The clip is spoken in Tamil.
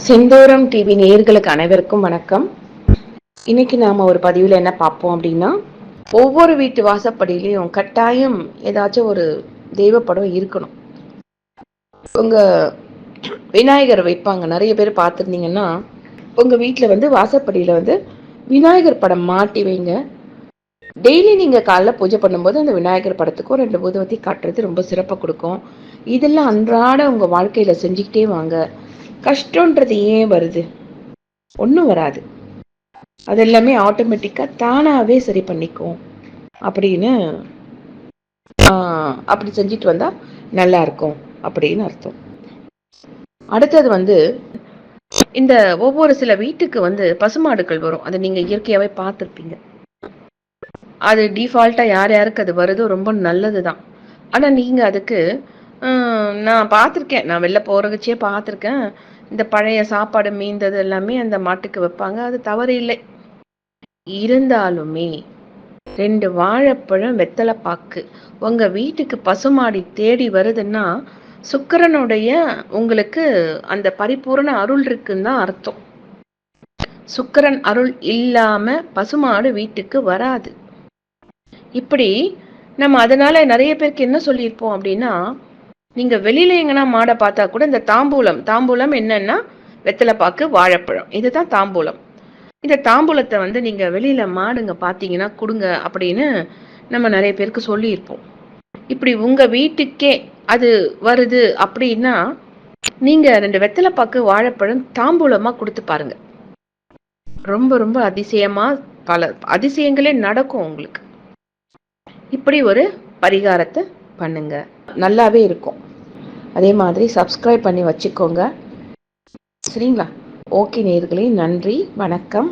செந்தோரம் டிவி நேர்களுக்கு அனைவருக்கும் வணக்கம். இன்னைக்கு நாம ஒரு பதிவில் என்ன பார்ப்போம் அப்படின்னா ஒவ்வொரு வீட்டு வாசப்படியிலையும் கட்டாயம் ஏதாச்சும் ஒரு தெய்வப்படம் இருக்கணும். உங்க விநாயகர் வைப்பாங்க. நிறைய பேர் பார்த்துருந்தீங்கன்னா உங்க வீட்டில் வந்து வாசப்படியில வந்து விநாயகர் படம் மாட்டி வைங்க. டெய்லி நீங்க காலைல பூஜை பண்ணும்போது அந்த விநாயகர் படத்துக்கும் ரெண்டு ஊதுவத்தி காட்டுறது ரொம்ப சிறப்பாக கொடுக்கும். இதெல்லாம் அன்றாட உங்க வாழ்க்கையில செஞ்சுக்கிட்டே வாங்க. கஷ்டன்றது ஏன் வருது? ஒன்றும் வராது. அது எல்லாமே ஆட்டோமேட்டிக்காக தானாகவே சரி பண்ணிக்கும் அப்படின்னு அப்படி செஞ்சுட்டு வந்தால் நல்லா இருக்கும் அப்படின்னு அர்த்தம். அடுத்தது வந்து இந்த ஒவ்வொரு சில வீட்டுக்கு வந்து பசுமாடுகள் வரும். அதை நீங்கள் இயற்கையாகவே பார்த்துருப்பீங்க. அது டிஃபால்ட்டாக யார் யாருக்கு அது வருதோ ரொம்ப நல்லது தான் ஆனால் நீங்கள் அதுக்கு நான் பார்த்துருக்கேன். நான் வெளில போகிறச்சே பார்த்துருக்கேன். இந்த பழைய சாப்பாடு மீந்தது எல்லாமே அந்த மாட்டுக்கு வைப்பாங்க. அது தவறு இல்லை இருந்தாலுமே ரெண்டு வாழைப்பழம் வெத்தலை பாக்கு. உங்க வீட்டுக்கு பசுமாடி தேடி வருதுன்னா சுக்கரனுடைய உங்களுக்கு அந்த பரிபூரண அருள் இருக்குன்னு தான் அர்த்தம். சுக்கரன் அருள் இல்லாம பசுமாடு வீட்டுக்கு வராது. இப்படி நம்ம அதனால நிறைய பேருக்கு என்ன சொல்லியிருப்போம் அப்படின்னா நீங்க வெளியில எங்கன்னா மாடை பார்த்தா கூட இந்த தாம்பூலம் தாம்பூலம் என்னன்னா வெத்தலை பாக்கு வாழைப்பழம். இதுதான் தாம்பூலம். இந்த தாம்பூலத்தை வந்து நீங்க வெளியில மாடுங்க பார்த்தீங்கன்னா கொடுங்க அப்படின்னு நம்ம நிறைய பேருக்கு சொல்லியிருப்போம். இப்படி உங்க வீட்டுக்கே அது வருது அப்படின்னா நீங்க ரெண்டு வெத்தலை பாக்கு வாழைப்பழம் தாம்பூலமா கொடுத்து பாருங்க. ரொம்ப ரொம்ப அதிசயமா பல அதிசயங்களே நடக்கும் உங்களுக்கு. இப்படி ஒரு பரிகாரத்தை பண்ணுங்க. நல்லாவே இருக்கும். அதே மாதிரி சப்ஸ்கிரைப் பண்ணி வச்சுக்கோங்க. சரிங்களா? ஓகே நேர்களே நன்றி வணக்கம்.